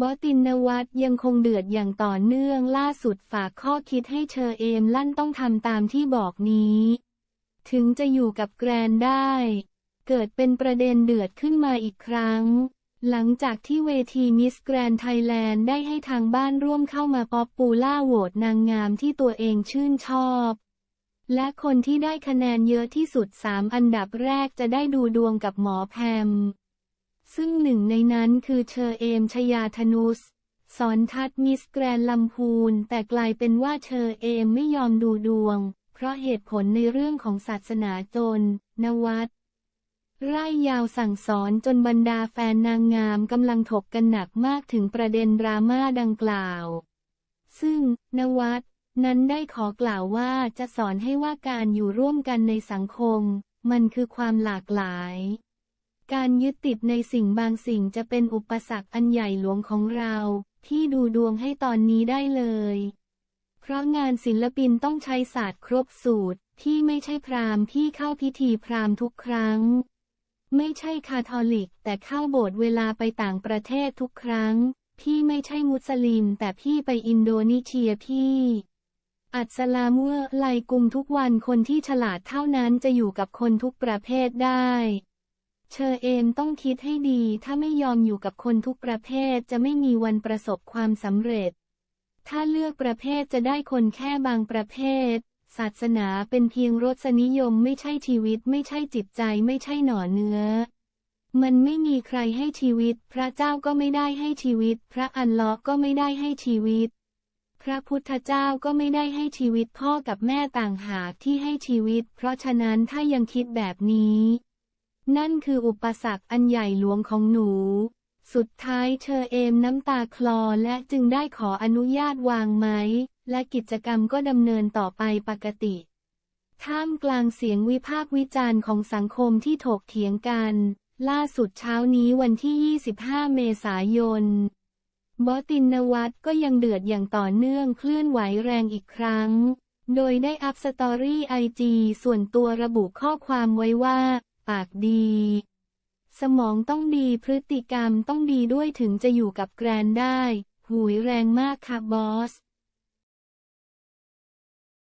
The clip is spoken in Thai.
บอตินนวัตยังคงเดือดอย่างต่อเนื่องล่าสุดฝากข้อคิดให้เชอเอมลั่นต้องทำตามที่บอกนี้ ถึงจะอยู่กับแกรนได้ เกิดเป็นประเด็นเดือดขึ้นมาอีกครั้ง หลังจากที่เวทีมิสแกรนไทยแลนด์ได้ให้ทางบ้านร่วมเข้ามาป๊อปปูล่าโหวตนางงามที่ตัวเองชื่นชอบ และคนที่ได้คะแนนเยอะที่สุด 3 อันดับแรกจะได้ดูดวงกับหมอแพม ซึ่งหนึ่งในนั้นคือเชอเอมชยาธนุสสอนทัดมิสแกรนลำพูน แต่กลายเป็นว่าเชอเอมไม่ยอมดูดวง เพราะเหตุผลในเรื่องของศาสนาจน นวัดไร่ยาวสั่งสอนจนบรรดาแฟนนางงามกำลังถกกันหนักมากถึงประเด็นดราม่าดังกล่าว ซึ่ง นวัดนั้นได้ขอกล่าวว่าจะสอนให้ว่าการอยู่ร่วมกันในสังคม มันคือความหลากหลาย การยึดติดในสิ่งบางสิ่งจะเป็นอุปสรรคอันใหญ่หลวงของเรา ที่ดูดวงให้ตอนนี้ได้เลย เพราะงานศิลปินต้องใช้ศาสตร์ครบสูตร ที่ไม่ใช่พราหมณ์ที่เข้าพิธีพราหมณ์ทุกครั้ง ไม่ใช่คาทอลิก แต่เข้าโบสถ์เวลาไปต่างประเทศทุกครั้ง พี่ไม่ใช่มุสลิม แต่พี่ไปอินโดนีเซียพี่อัสลามุอะไลกุมทุกวันคนที่ฉลาดเท่านั้นจะอยู่กับคนทุกประเภทได้ เชอเอมต้องคิดให้ดี ถ้าไม่ยอมอยู่กับคนทุกประเภทจะไม่มีวันประสบความสำเร็จ ถ้าเลือกประเภทจะได้คนแค่บางประเภท ศาสนาเป็นเพียงรสนิยมไม่ใช่ชีวิตไม่ใช่จิตใจไม่ใช่หน่อเนื้อ มันไม่มีใครให้ชีวิต พระเจ้าก็ไม่ได้ให้ชีวิต พระอัลลอฮ์ก็ไม่ได้ให้ชีวิต พระพุทธเจ้าก็ไม่ได้ให้ชีวิตพ่อกับแม่ต่างหากที่ให้ชีวิต เพราะฉะนั้นถ้ายังคิดแบบนี้ นั่นคืออุปสรรคอันใหญ่หลวงของหนู สุดท้ายเชอเอมน้ำตาคลอและจึงได้ขออนุญาตวางไม้ และกิจกรรมก็ดำเนินต่อไปปกติ ท่ามกลางเสียงวิพากษ์วิจารณ์ของสังคมที่ถกเถียงกัน ล่าสุดเช้านี้วันที่ 25 เมษายน บอตินนวัตก็ยังเดือดอย่างต่อเนื่องเคลื่อนไหวแรงอีกครั้ง โดยได้อัพสตอรี่ไอจีส่วนตัวระบุข้อความไว้ว่า ปากดี สมองต้องดีพฤติกรรมต้องดีด้วยถึงจะอยู่กับแกรนได้ หูยแรงมากค่ะบอส